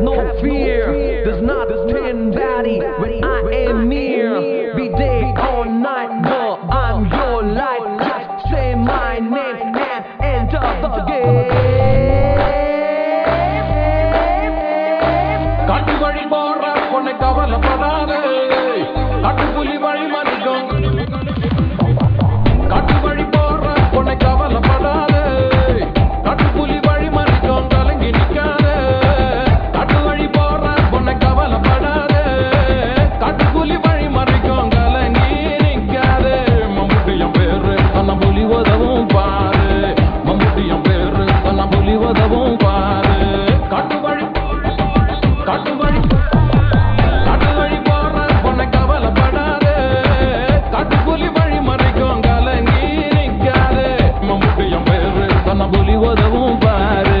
no fear. Does not tend body. When I am near. Be day or night, No, I'm your light. Just say my name and enter the game. கட்டுவழி போன்ற பொண்ணை கவலம் வரவும் பாரு. காட்டு வழி காட்டு வழி காட்டு வழி போற பொண்ணை கவலைப்படாது. காட்டு புலி வழி மறைக்கும் கலங்கி நிற்காது. மம்முட்டியம் பேரு சொன்ன புலி உதவும் பாரு.